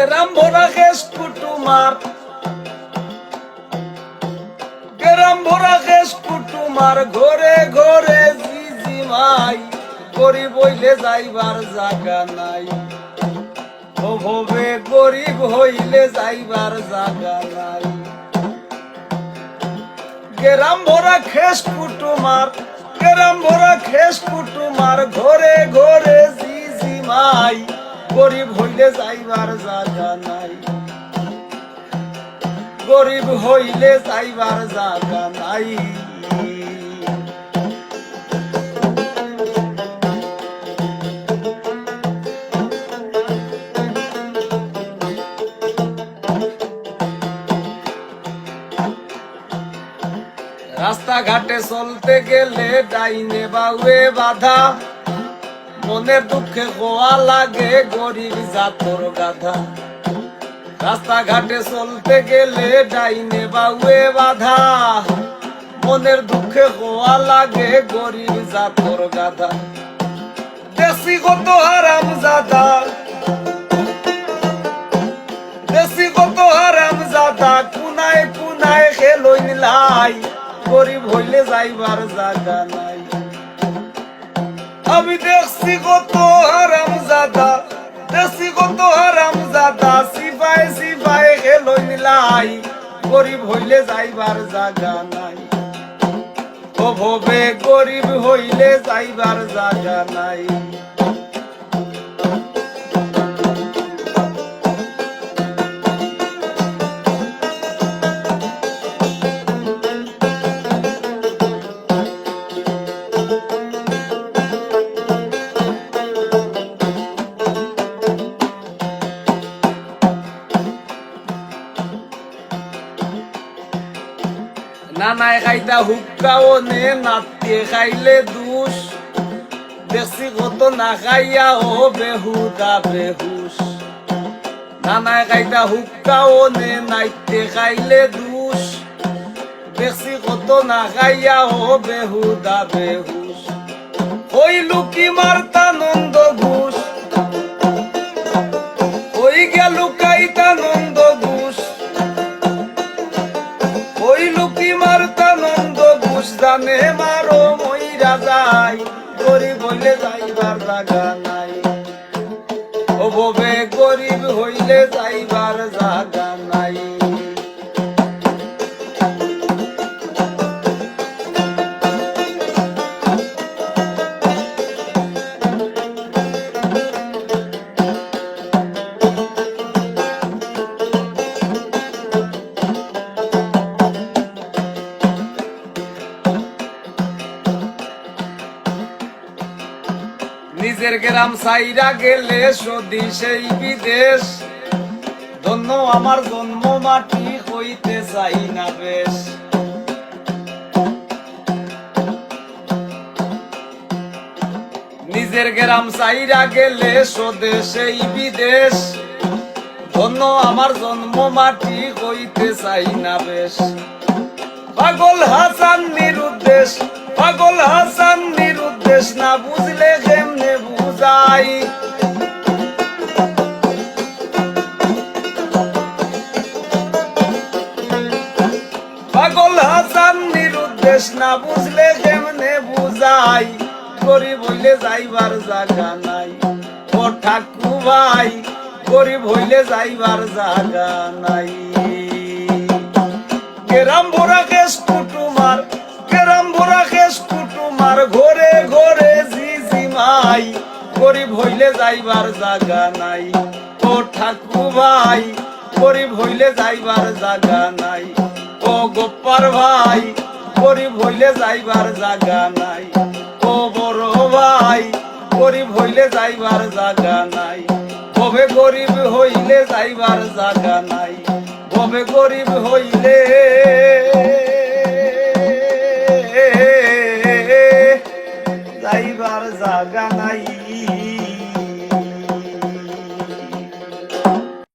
গেরাম ভরা খেস কুটুমার গেরাম ভরা খেস কুটুমার ঘরে ঘরে জিজি মাই করি বইলে যাইবার জাগা নাই ও ভবে গরিব হইলে যাইবার জাগা নাই গেরাম ভরা খেস কুটুমার গেরাম ভরা খেস কুটুমার ঘরে ঘরে জিজি মাই গরিব হইলে যাইবার জাগা নাই। গরিব হইলে যাইবার জাগা নাই। রাস্তাঘাটে চলতে গেলে ডাইনে বাউে বাধা। মনের দুঃখে গোয়া লাগে গরিব জাতর গাধা। রাস্তাঘাটে চলতে গেলে ডাইনে বাউে বাধা। মনের দুঃখে গোয়া লাগে গরিব জাতর গাধা। দেশি কত হারাম জাদা দেশি কত হারাম জাদা কুনায় কুনায় খেলইন লাই। গরিব হইলে যাইবার জাগা নাই। আমি দেখছি কত হারাম জাদা দেখছি কত হারাম জাদা সিপাই সিপাই খেলইন লাই গরিব হইলে যাইবার জাগা নাই। ও ভবে গরিব হইলে যাইবার জাগা নাই। নানায় খাইতা হুক্কাও নে নাতে খাইলে দুষ। বেশি কত না খাইয়া ও বেহুদা বেহুশ। নানায় খাইতা হুক্কাও নে নাইতে খাইলে দুষ। বেশি কত না খাইয়া ও বেহুদা বেহুশ। ওই লুকি মারতা নন্দ ঘুষ। ওই গেল নন্দ জানে মারো মইরা যাই। গরিব হইলে যাইবার লাগা নাই। ও ববে গরিব হইলে যাইবার নিজের গ্রাম সাইরা গেলে সদি সেই বিদেশ। ধন্য আমার জন্ম মাটি হইতে চাই না বেশ। নিজের গ্রাম সাইরা গেলে স্বদেশেই বিদেশ। ধন্য আমার জন্ম মাটি হইতে চাই না বেশ। পাগল হাসান নিরুদ্দেশ, পাগল হাসান নিরুদ্দেশ, না বুঝলে নিরুদ্দেশ না বুঝলে কেমনে বুঝাই, গরিব হইলে যাইবার জাগা নাই। ও ঠাকু ভাই, গরিব হইলে যাইবার জাগা নাই। কেরাম ভরা কেস কুটুমার, কেরাম ভরা কেস কুটুমার, ঘরে ঘরে জিজি মাই, গরিব হইলে যাইবার জাগা নাই। ও ঠাকু ভাই, গরিব হইলে যাইবার জাগা নাই। ও গোপার ভাই গরিব হইলে যাইবার জাগা নাই। ও বড় ভাই গরিব হইলে যাইবার জাগা নাই। কবে গরিব হইলে যাইবার জাগা নাই। কবে গরিব হইলে যাইবার জাগা নাই।